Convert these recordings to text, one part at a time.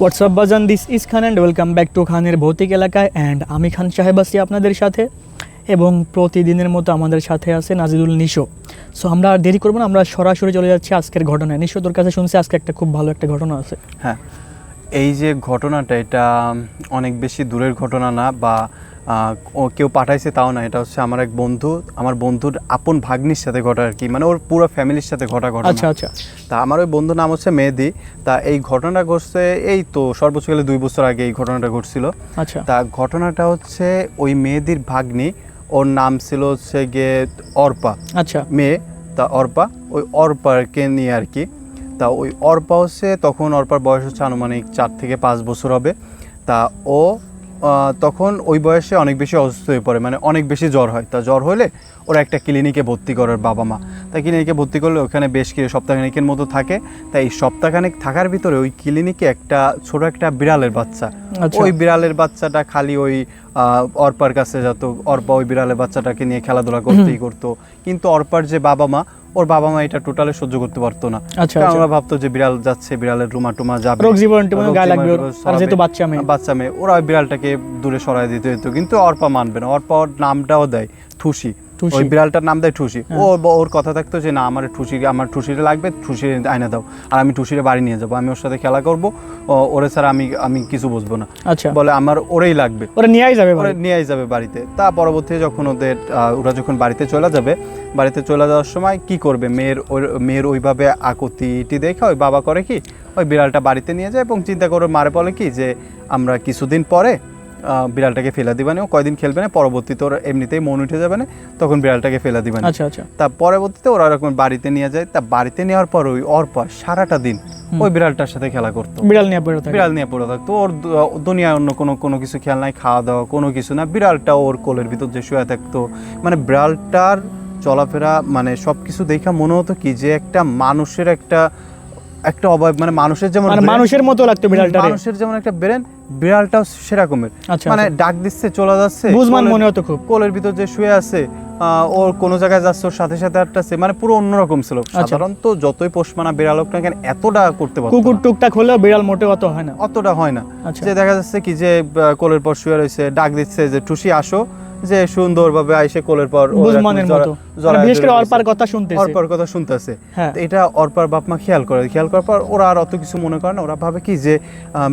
WhatsApp বাজান this is Khan and welcome back to খানের ভৌতিক এলাকায় অ্যান্ড আমি খান সাহেব আসি আপনাদের সাথে এবং প্রতিদিনের মতো আমাদের সাথে আছে নাজিদুল নিশো। সো আমরা আর দেরি করব না, আমরা সরাসরি চলে যাচ্ছি আজকের ঘটনায়। নিশো, তোর কাছে শুনছি আজকে একটা খুব ভালো একটা ঘটনা আছে। হ্যাঁ এই যে ঘটনাটা, এটা অনেক বেশি দূরের ঘটনা না, বা কেউ পাঠাইছে তাও না। এটা হচ্ছে আমার এক বন্ধু আমার বন্ধুর আপন ভাগ্নির সাথে ঘটা আর কি। মানে ওর পুরো ফ্যামিলির সাথে ঘটা ঘটনা। আচ্ছা আচ্ছা। তা আমার ওই বন্ধুর নাম হচ্ছে মেহেদি। তা এই ঘটনাটা ঘটছে এই তো সর্বোচ্চ গেলে দুই বছর আগে এই ঘটনাটা ঘটছিল। আচ্ছা। তা ঘটনাটা হচ্ছে ওই মেহেদির ভাগ্নি ওর নাম ছিল হচ্ছে গিয়ে অর্পা। আচ্ছা। মেয়ে তা অর্পা ওই অর্পাকে নিয়ে আর কি। তা ওই অর্পা হচ্ছে তখন অর্পার বয়স হচ্ছে আনুমানিক চার থেকে পাঁচ বছর হবে। তা ও তখন ওই বয়সে অনেক বেশি অসুস্থ হয়ে পড়ে মানে অনেক বেশি জ্বর হয়। তা জ্বর হলে ওরা একটা ক্লিনিকে ভর্তি করার বাবা মা। তাই ক্লিনিকে ভর্তি করলে ওখানে বেশ কিছু সপ্তাহখানিকের মতো থাকে। তাই এই সপ্তাহখানিক থাকার ভিতরে ওই ক্লিনিকে একটা ছোট একটা বিড়ালের বাচ্চা। আচ্ছা। ওই বিড়ালের বাচ্চাটা খালি ওই আহ, অর্পার কাছে যেত। অর্পা ওই বিড়ালের বাচ্চাটাকে নিয়ে খেলাধুলা করতেই করতো। কিন্তু অর্পার যে বাবা মা ওর বাবা মা এটা টোটালি সহ্য করতে পারতো না। আচ্ছা কারণ আচ্ছা। ওরা ভাবতো যে বিড়াল যাচ্ছে বিড়ালের রুমা টুমা যাবে। রোগ জীবন গায়ে লাগবে। আর যেহেতু বাচ্চা মেয়ে। বাচ্চা মেয়ে। ওরা ওই বিড়ালটাকে দূরে সরায় দিতে হতো কিন্তু অর্পা মানবে না। অর্পা ওর নামটাও দেয় ঠুসি। ওই বিড়ালটার নাম দেয় ঠুসি। হ্যাঁ। ও ওর কথা থাকতো যে না আমার ঠুসি আমার ঠুসিরে লাগবে ঠুসিরে আয়না দাও। আর আমি ঠুসিরে বাড়ি নিয়ে যাব। আমি ওর সাথে খেলা করব। ওরে ছাড়া আমি আমি কিছু বুঝব না। আচ্ছা। বলে আমার ওরেই লাগবে। ওরা নিয়েই যাবে ওরা নিয়েই যাবে বাড়িতে। তা পরবর্তী যখন ওদের ওরা যখন বাড়িতে চলে যাবে বাড়িতে চলে যাওয়ার সময় কি করবে? মেয়ের ওর- মেয়ের ওইভাবে আকতিটি দেখে ওই বাবা করে কি ওই বিড়ালটা বাড়িতে নিয়ে যায় এবং চিন্তা করে মারে বলে কি যে আমরা কিছুদিন পরে বিড়ালটাকে ফেলা দিবা না। কয়দিন খেলবে না পরবর্তীতে ওরা এমনিতেই মন উঠে যাবে না তখন বিড়ালটাকে ফেলা দিবে না। আচ্ছা আচ্ছা। তা পরবর্তীতে ওরা এরকম বাড়িতে নিয়ে যায় তা বাড়িতে নেওয়ার পর ওই অর্পা সারাটা দিন ওই বিড়ালটার সাথে খেলা করতো। বিড়াল নিয়ে পড়ে বিড়াল নিয়ে পড়ে থাকতো। ওর দুনিয়ায় অন্য কোনো কোনো কিছু খেয়াল নাই খাওয়া দাওয়া কোনো কিছু না। বিড়ালটা ওর কোলের ভিতর যে শুয়ে থাকতো মানে বিড়ালটার চলাফেরা মানে সব কিছু দেখা মনে হতো কি যে একটা মানুষের একটা একটা অভাব মানে মানুষের যেমন মানে মানুষের মতো লাগতো বিড়ালটা মানুষের যেমন একটা ব্রেন বিড়ালটাও সেরকমের আচ্ছা মানে আচ্ছা। ডাক দিচ্ছে চলে যাচ্ছে বুঝমান মনে হতো খুব। কোলের ভিতর যে শুয়ে আছে ওর কোনো জায়গায় যাচ্ছে ওর সাথে সাথে আটটাছে মানে পুরো অন্যরকম ছিল। সাধারণত যতই পোষমানা বিড়াল হোক না কেন এতটা করতে পারে কুকুর। টুকটাক হলেও বিড়াল মোটে অত হয় না। অতটা হয় না। আচ্ছা। যে দেখা যাচ্ছে কি যে কোলের পর শুয়ে রয়েছে ডাক দিচ্ছে যে টুসি আসো। যে সুন্দরভাবে আইসে কোলের পর বুঝমানের মতো। মানে বিশেষ করে রয়েছে। কথা শুনতেছে। অর্পার কথা শুনতেছে। হ্যাঁ। এটা অর্পার বাপ মা খেয়াল করে। খেয়াল করার পর ওরা আর অত কিছু মনে করে না। ওরা ভাবে কি যে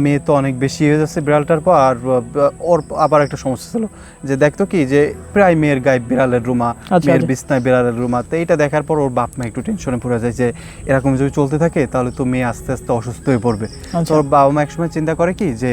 মেয়ে তো অনেক বেশি হয়ে যাচ্ছে বিড়ালটার পর। আর ওর আবার একটা সমস্যা ছিল যে দেখতো কি যে প্রায় মেয়ের গায়ে বিড়ালের রুমা আচ্ছা, মেয়ের আচ্ছা। বিছনায় বিড়ালের রুমা। তো এইটা দেখার পর ওর বাপ মা একটু টেনশনে পড়ে যায় যে এরকম যদি চলতে থাকে তাহলে তো মেয়ে আস্তে আস্তে অসুস্থ হয়ে পড়বে। আচ্ছা। ওর বাবা মা একসময় চিন্তা করে কি যে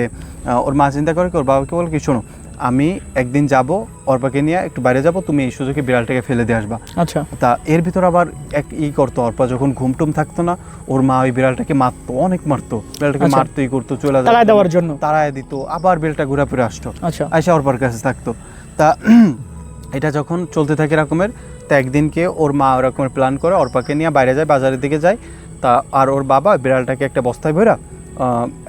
ওর মা চিন্তা করে কি ওর বাবাকে বলে কি শোনো আমি একদিন যাব অর্পাকে নিয়ে একটু বাইরে যাব তুমি এই সুযোগে বিড়ালটাকে ফেলে দিয়ে আসবা। আচ্ছা। তা এর ভিতর আবার এক ই করতো অর্পা যখন ঘুমটুম থাকতো না ওর মা ওই বিড়ালটাকে মারতো অনেক মারতো। বিড়ালটাকে আচ্ছা। মারতো ই করতো চলে তাড়ায় দেওয়ার জন্য। তাড়ায় দিত আবার বিড়ালটা ঘুরে ফিরে আসতো। আচ্ছা। আয়সা অর্পার কাছে থাকতো। তা এটা যখন চলতে থাকে এরকমের তা একদিনকে ওর মা ওরকমের প্ল্যান করে অর্পাকে নিয়ে বাইরে যায় বাজারের দিকে যায়। তা আর ওর বাবা বিড়ালটাকে একটা বস্তায় ভরা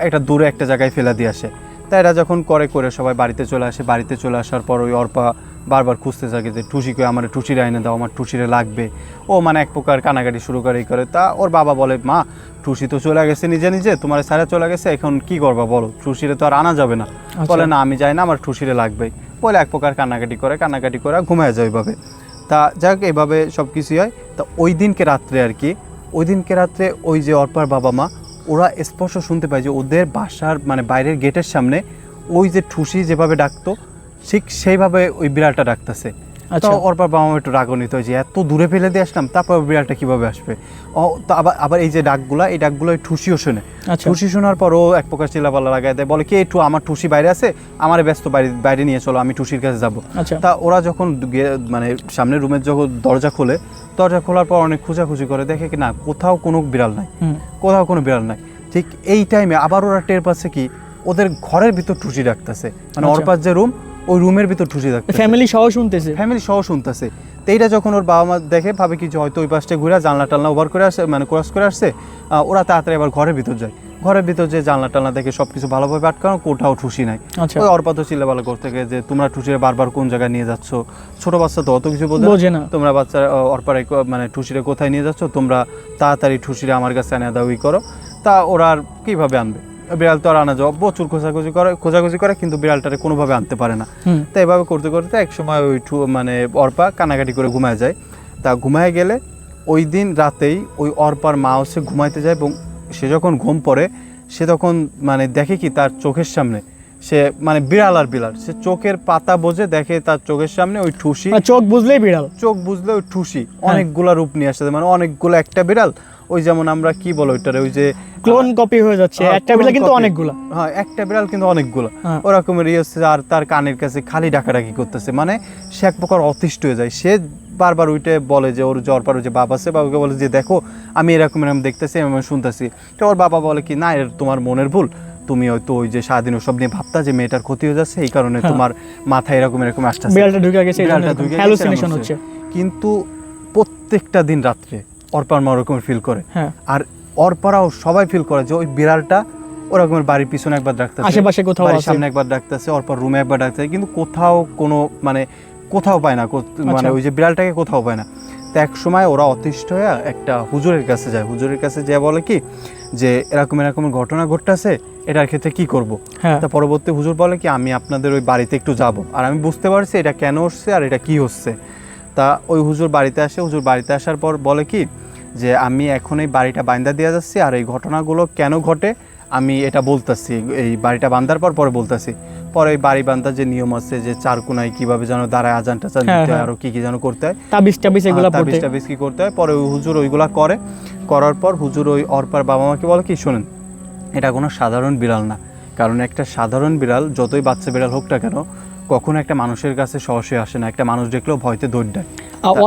একটা দূরে একটা জায়গায় ফেলা দিয়ে আসে। তা এরা যখন করে করে সবাই বাড়িতে চলে আসে। বাড়িতে চলে আসার পর ওই অর্পা বারবার খুঁজতে থাকে যে টুসিকে আমার টুসিরে আইনে দাও আমার টুসিরে লাগবে। ও মানে এক প্রকার কানাকাটি শুরু করে এই করে। তা ওর বাবা বলে মা টুসি তো চলে গেছে নিজে নিজে। তোমার সারা চলে গেছে এখন কি করবা বলো? টুসিরে তো আর আনা যাবে না। আচ্ছা। বলে না আমি যাই না আমার টুসিরে লাগবেই। বলে এক প্রকার কান্নাকাটি করে কান্নাকাটি করে ঘুমায় যায় ওইভাবে তা যাক এইভাবে সব কিছুই হয়। তা ওই দিনকে রাত্রে আর কি ওই দিনকে রাত্রে ওই যে অর্পার বাবা মা ওরা স্পষ্ট শুনতে পায় যে ওদের বাসার মানে বাইরের গেটের সামনে ওই যে ঠুসি যেভাবে ডাকতো, ঠিক সেইভাবে ওই বিড়ালটা ডাকতেছে। তো আচ্ছা। বাবা মা একটু হয় যে এত দূরে ফেলে দিয়ে আসলাম তারপর বিড়ালটা কীভাবে আসবে? ও তো আবার আবার এই যে ডাকগুলা এই ডাকগুলো ঠুসিও শোনে। আচ্ছা। টুসি শোনার পর ও এক প্রকার চিল্লাপাল্লা লাগায় দেয় বলে কি একটু আমার টুসি বাইরে আছে আমার ব্যস্ত বাইরে বাইরে নিয়ে চলো আমি টুসির কাছে যাব। আচ্ছা। তা ওরা যখন মানে সামনের রুমের যখন দরজা খোলে দরজা খোলার পর অনেক খোঁজাখুঁজি করে দেখে কি না কোথাও কোনো বিড়াল নাই। কোথাও কোনো বিড়াল নাই। ঠিক এই টাইমে আবার ওরা টের পাচ্ছে কি ওদের ঘরের ভিতর টুসি ডাকতেছে। মানে। অর্পার যে রুম ওই রুমের ভিতর টুসি ডাকতেছে ফ্যামিলি সহ শুনতেছে। ফ্যামিলি সহ শুনতেছে। তো এইটা যখন ওর বাবা মা দেখে ভাবে কি যে হয়তো ওই পাশটা ঘুরে জানলা টালনা ওভার করে আসছে মানে ক্রস করে আসছে ওরা তাড়াতাড়ি আবার ঘরের ভিতর যায়। ঘরের ভিতর যে জানলা টালনা দেখে সব কিছু ভালোভাবে আটকানো কোথাও ঠুসি নাই। আচ্ছা। ওই অর্পাত চিল্লাপালা করতে গিয়ে যে তোমরা টুসিরে বারবার কোন জায়গায় নিয়ে যাচ্ছ? ছোট বাচ্চা তো অত কিছু বোঝে না। তোমরা বাচ্চা অর্পারে মানে ঠুসিরে কোথায় নিয়ে যাচ্ছ? তোমরা তাড়াতাড়ি ঠুসিরে আমার কাছে এনে দাও ই করো। তা ওরা আর কীভাবে আনবে? বিড়াল তো আর আনা যাওয়া প্রচুর খোঁজাখুঁজি করে খোঁজাখুঁজি করে কিন্তু বিড়ালটারে কোনোভাবে আনতে পারে না। তো এভাবে করতে করতে এক সময় ওই মানে অর্পা কানাকাটি করে ঘুমায় যায়। তা ঘুমায় গেলে ওই দিন রাতেই ওই অর্পার মা হচ্ছে ঘুমাইতে যায় এবং সে যখন ঘুম পড়ে সে তখন মানে দেখে কি তার চোখের সামনে সে মানে বিড়াল আর বিড়াল সে চোখের পাতা বোঝে দেখে তার চোখের সামনে ওই ঠুসি। মানে চোখ বুঝলেই বিড়াল। চোখ বুঝলে ওই ঠুসি অনেকগুলা রূপ নিয়ে আসছে মানে অনেকগুলো একটা বিড়াল ওই যেমন আমরা কি বলো ওইটারে ওই যে ক্লোন কপি হয়ে যাচ্ছে হ্যাঁ, একটা বিড়াল কিন্তু। অনেকগুলা। হ্যাঁ একটা বিড়াল কিন্তু অনেকগুলো। হ্যাঁ। ওরকমের ইয়ে হচ্ছে আর তার কানের কাছে খালি ডাকাডাকি করতেছে। মানে সে এক প্রকার অতিষ্ঠ হয়ে যায়। সে বারবার উইটে বলে যে ওর জ্বর পার যে বাবা আছে বাবাকে বলে যে দেখো আমি এরকম এরকম দেখতেছি আমি শুনতেছি। তো ওর বাবা বলে কি না এর তোমার মনের ভুল। তুমি হয়তো ওই যে সারাদিন ওসব নিয়ে ভাবতা যে মেয়েটার ক্ষতি হয়ে যাচ্ছে এই কারণে হ্যাঁ। তোমার মাথায় এরকম এরকম আসতেছে। বিড়ালটা ঢুকে গেছে বিড়ালটা ঢুকে কিন্তু প্রত্যেকটা দিন রাত্রে অর্পার মা ওরকম ফিল করে। হ্যাঁ। আর অর্পারাও সবাই ফিল করে যে ওই বিড়ালটা ওরকমের বাড়ির পিছনে একবার ডাকতেছে আশেপাশে কোথাও বাড়ির সামনে একবার ডাকতেছে অর্পর রুমে একবার ডাকতেছে কিন্তু কোথাও কোনো মানে কোথাও পায় না মানে আচ্ছা। ওই যে বিড়ালটাকে কোথাও পায় না। তো এক সময় ওরা অতিষ্ঠ হয়ে একটা হুজুরের কাছে যায়। হুজুরের কাছে যে বলে কি যে এরকম এরকম ঘটনা ঘটতেছে এটার ক্ষেত্রে কি করব? হ্যাঁ। তা পরবর্তী হুজুর বলে কি আমি আপনাদের ওই বাড়িতে একটু যাব। আর আমি বুঝতে পারছি এটা কেন হচ্ছে আর এটা কি হচ্ছে। তা ওই হুজুর বাড়িতে আসে। হুজুর বাড়িতে আসার পর বলে কি যে আমি এখন এই বাড়িটা বান্দা দিয়ে যাচ্ছি আর এই ঘটনাগুলো কেন ঘটে আমি এটা বলতেছি। এই বাড়িটা বান্দার পর পরে বলতেছি। পরে এই বাড়ি বান্দার যে নিয়ম আছে যে চার কোনায় কীভাবে যেন দাঁড়ায় আজান টাজান হ্যাঁ, দিতে হয় হ্যাঁ। আরও কি কি যেন করতে হয়। তাবিজ টাবিজ এগুলা হ্যাঁ, তাবিজ টাবিজ কি করতে হয়। পরে ওই হুজুর ওইগুলা করে। করার পর হুজুর ওই অর্পার বাবা মাকে বলে কি শোনেন এটা কোনো সাধারণ বিড়াল না। কারণ একটা সাধারণ বিড়াল যতই বাচ্চা বিড়াল হোক না কেন কখনো একটা মানুষের কাছে সহসে আসে না। একটা মানুষ দেখলেও ভয়তে দৌড় দেয়।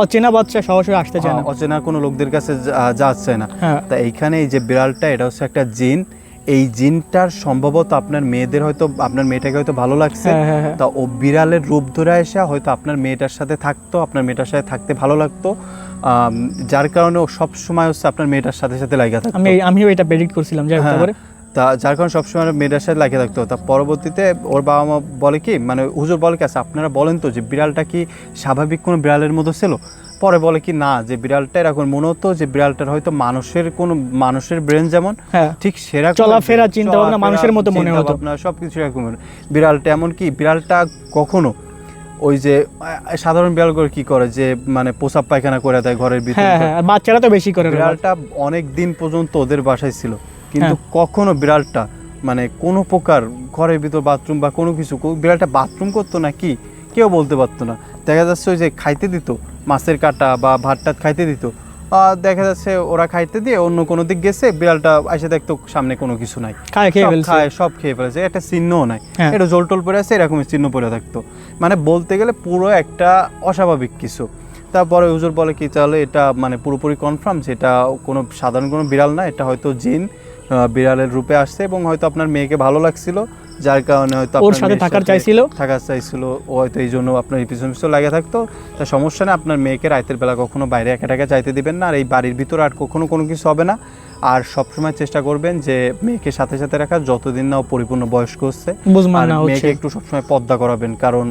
অচেনা বাচ্চা সরাসরি আসতে চায় না। অচেনা কোনো লোকদের কাছে যাচ্ছে না। হ্যাঁ। তা এইখানে এই যে বিড়ালটা এটা হচ্ছে একটা জিন। এই জিনটার সম্ভবত আপনার মেয়েদের হয়তো আপনার মেয়েটাকে হয়তো ভালো লাগছে। হ্যাঁ হ্যাঁ হ্যাঁ। তা ও বিড়ালের রূপ ধরে এসে হয়তো আপনার মেয়েটার সাথে থাকতো আপনার মেয়েটার সাথে থাকতে ভালো লাগতো। যার কারণে ও সব সময় হচ্ছে আপনার মেয়েটার সাথে সাথে লাগা থাকতো। আমি আমিও এটা প্রেডিক্ট করছিলাম যাই হোক হ্যাঁ, তারপরে তা যার কারণে সবসময় মেয়েটার সাথে লাগিয়ে থাকতো তা পরবর্তীতে ওর বাবা মা বলে কি মানে হুজুর বলে কি আচ্ছা আপনারা বলেন তো যে বিড়ালটা কি স্বাভাবিক কোনো বিড়ালের মতো ছিল? পরে বলে কি না যে বিড়ালটা এরকম মনে হতো যে বিড়ালটার হয়তো মানুষের কোনো মানুষের ব্রেন যেমন হ্যাঁ। ঠিক সেরকম চলাফেরা, চিন্তাভাবনা মানুষের মতো মনে হতো। সব কিছু এরকম। বিড়ালটা এমন কি বিড়ালটা কখনো ওই যে সাধারণ বিড়ালগুলো কি করে যে মানে পোশাক পায়খানা করে দেয় ঘরের ভিতরে? হ্যাঁ হ্যাঁ বাচ্চারা তো বেশি করে বিড়ালটা অনেক দিন পর্যন্ত ওদের বাসায় ছিল। কিন্তু হ্যাঁ। কখনো বিড়ালটা মানে কোনো প্রকার ঘরের ভিতর বাথরুম বা কোনো কিছু বিড়ালটা বাথরুম করতো না কি কেউ বলতে পারতো না। দেখা যাচ্ছে ওই যে খাইতে দিত মাছের কাটা বা ভাত টাত খাইতে দিত। দেখা যাচ্ছে ওরা খাইতে দিয়ে অন্য কোনো দিক গেছে বিড়ালটা এসে দেখতো সামনে কোনো কিছু নাই। খায় সব খায় ফেলেছে। একটা চিহ্নও নাই। হ্যাঁ। এটা জোল টোল পরে আছে এরকম চিহ্ন পরে থাকতো। মানে বলতে গেলে পুরো একটা অস্বাভাবিক কিছু। তারপরে হুজুর বলে কি তাহলে এটা মানে পুরোপুরি কনফার্ম এটা কোনো সাধারণ কোনো বিড়াল না এটা হয়তো জিন। বিড়ালের রূপে আসছে এবং হয়তো আপনার মেয়েকে ভালো লাগছিল যার কারণে হয়তো ওর আপনার সাথে থাকার চাইছিল? থাকার চাইছিল ও হয়তো এই জন্য আপনার পিছন পিছনে লাগে থাকতো। তা সমস্যা নেই আপনার মেয়েকে রাতের বেলা কখনো বাইরে একা টাকা চাইতে দিবেন না আর এই বাড়ির ভিতরে আর কখনো কোনো কিছু হবে না। আর সবসময় চেষ্টা করবেন যে মেয়েকে সাথে সাথে রাখার যতদিন না পরিপূর্ণ বয়স্ক হচ্ছে আর মেয়েকে একটু সবসময় পর্দা করাবেন কারণ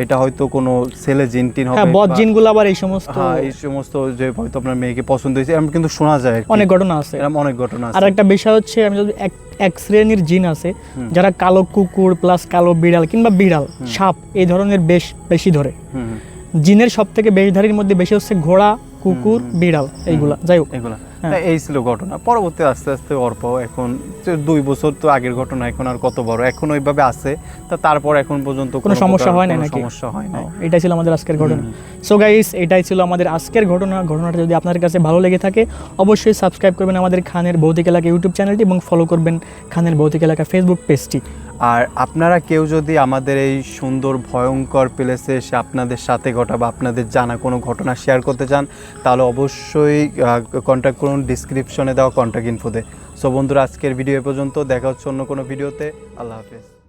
এটা হয়তো কোনো ছেলে জিন টিন হবে হ্যাঁ বদ জিনগুলো আবার এই সমস্ত হ্যাঁ এই সমস্ত যে হয়তো আপনার মেয়েকে পছন্দ হয়েছে এরকম কিন্তু শোনা যায় অনেক ঘটনা আছে। এরকম অনেক ঘটনা আছে। আর একটা বিষয় হচ্ছে আমি যদি এক এক শ্রেণির জিন আছে যারা কালো কুকুর প্লাস কালো বিড়াল কিংবা বিড়াল সাপ এই ধরনের বেশ বেশি ধরে। জিনের সব থেকে বেশধারীর মধ্যে বেশি হচ্ছে ঘোড়া কুকুর। বিড়াল এইগুলা। যাই হোক। এগুলা এই ছিল ঘটনা। পরবর্তী আস্তে আস্তে অর্প এখন দুই বছর তো আগের ঘটনা এখন আর কত বড়? এখন ওইভাবে আছে তা তারপর এখন পর্যন্ত কোনো সমস্যা হয় না নাকি? সমস্যা হয় না এটাই ছিল আমাদের আজকের ঘটনা। সো গাইস এটাই ছিল আমাদের আজকের ঘটনা। ঘটনাটা যদি আপনার কাছে ভালো লেগে থাকে অবশ্যই সাবস্ক্রাইব করবেন আমাদের খানের ভৌতিক এলাকা ইউটিউব চ্যানেলটি এবং ফলো করবেন খানের ভৌতিক এলাকা ফেসবুক পেজটি আর আপনারা কেউ যদি আমাদের এই সুন্দর ভয়ঙ্কর প্লেসে এসে আপনাদের সাথে ঘটা বা আপনাদের জানা কোনো ঘটনা শেয়ার করতে চান তাহলে অবশ্যই কন্ট্যাক্ট করুন ডিসক্রিপশনে দেওয়া কন্ট্যাক্ট ইনফোতে সো বন্ধুরা, আজকের ভিডিও এ পর্যন্ত। দেখা হচ্ছে অন্য কোনো ভিডিওতে আল্লাহ হাফেজ।